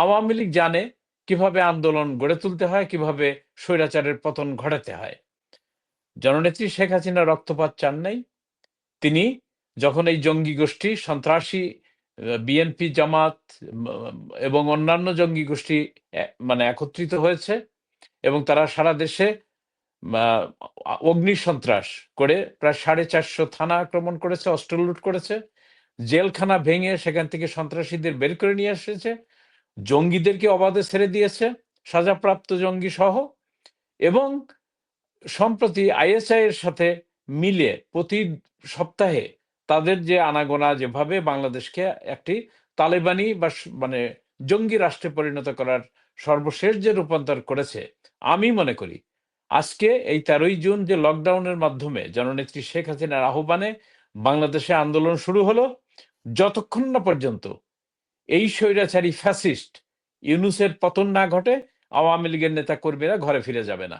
আওয়ামী লীগ জানে কীভাবে আন্দোলন গড়ে তুলতে হয়, কীভাবে স্বৈরাচারের পতন ঘটাতে হয়। জননেত্রী শেখ হাসিনা রক্তপাত চান নাই। তিনি যখন এই জঙ্গি গোষ্ঠী, সন্ত্রাসী, বিএনপি জামাত, এবং অন্যান্য জঙ্গি গোষ্ঠী মানে একত্রিত হয়েছে এবং তারা সারা দেশে অগ্নি সন্ত্রাস করে প্রায় সাড়ে চারশো থানা আক্রমণ করেছে অস্ত্র লুট করেছে, জেলখানা ভেঙে সেখান থেকে সন্ত্রাসীদের বের করে নিয়ে এসেছে। জঙ্গিদেরকে অবাধে ছেড়ে দিয়েছে, সাজাপ্রাপ্ত জঙ্গি সহ, এবং সম্প্রতি আইএসআই এর সাথে মিলে প্রতি সপ্তাহে তাদের যে আনাগোনা যেভাবে বাংলাদেশকে একটি তালেবানি বা মানে জঙ্গি রাষ্ট্রে পরিণত করার সর্বশেষ যে রূপান্তর করেছে, আমি মনে করি, আজকে এই তেরোই জুন যে লকডাউনের মাধ্যমে জননেত্রী শেখ হাসিনার আহ্বানে বাংলাদেশে আন্দোলন শুরু হলো, যতক্ষণ না পর্যন্ত এই স্বৈরাচারী ফ্যাসিস্ট ইউনুসের পতন না ঘটে আওয়ামী লীগের নেতা কর্মীরা ঘরে ফিরে যাবে না।